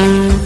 Mm-hmm.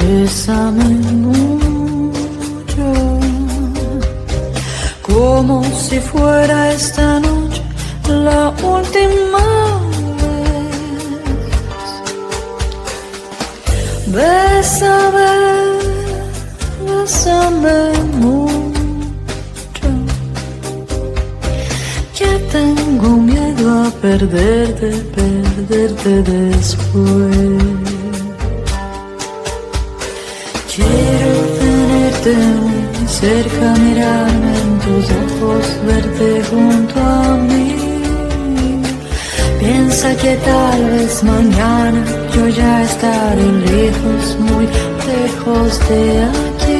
Bésame mucho, como si fuera esta noche la última vez. Bésame, bésame mucho, que tengo miedo a perderte, perderte después. Cerca, mirarme en tus ojos, verte junto a mí. Piensa que tal vez mañana yo ya estaré lejos, muy lejos de aquí.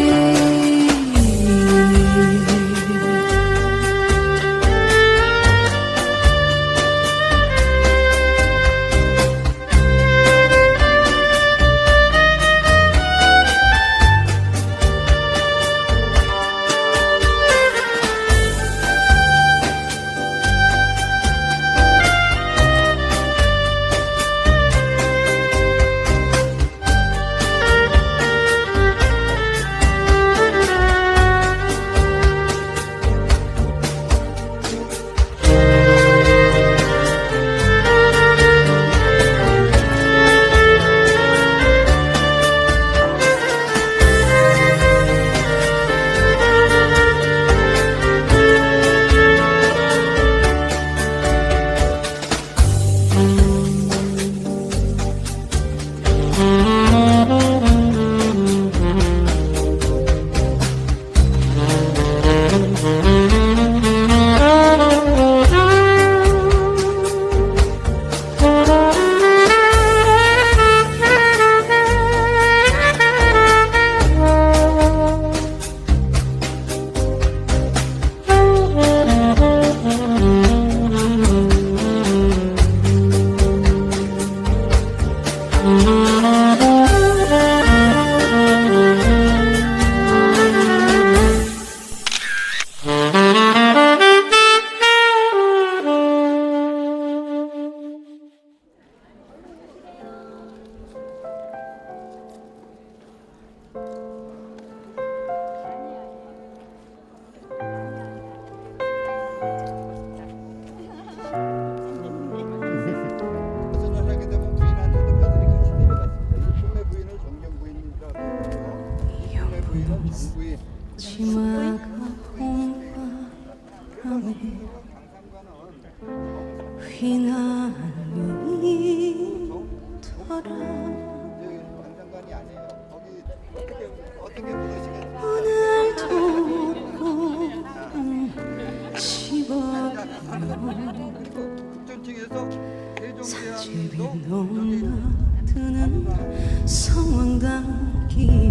그리고 북전층에서 집이 세종대왕님도 넘나드는 성황당 길에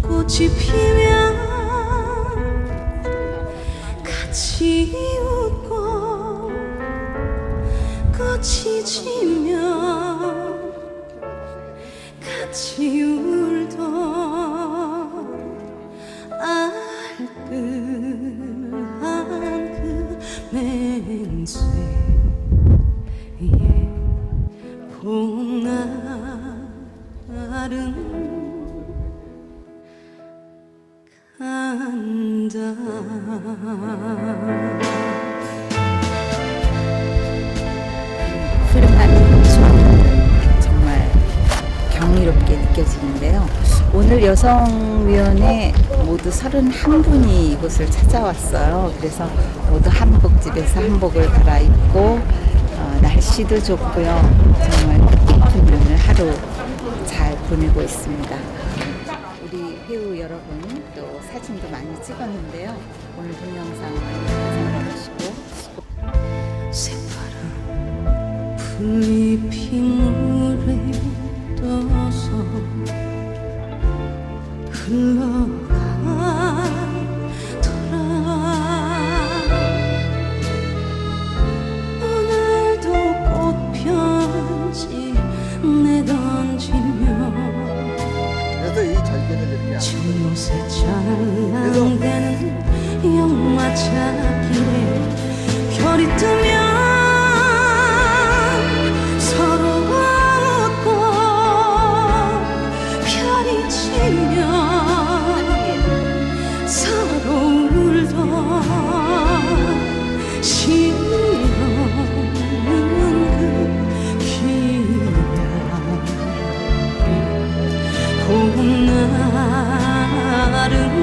꽃이 피면 같이 푸른밤 소리 정말 경이롭게 느껴지는데요. 오늘 여성위원회 모두 31분이 이곳을 찾아왔어요. 그래서 모두 한복집에서 한복을 갈아입고 어, 날씨도 좋고요. 정말 뜻깊은 오늘 하루 잘 보내고 있습니다. 회우 여러분 또 사진도 많이 찍었는데요. 오늘 동영상 많이 떠서 요새 찰랑대는 영마차길에 별이 뜨면 る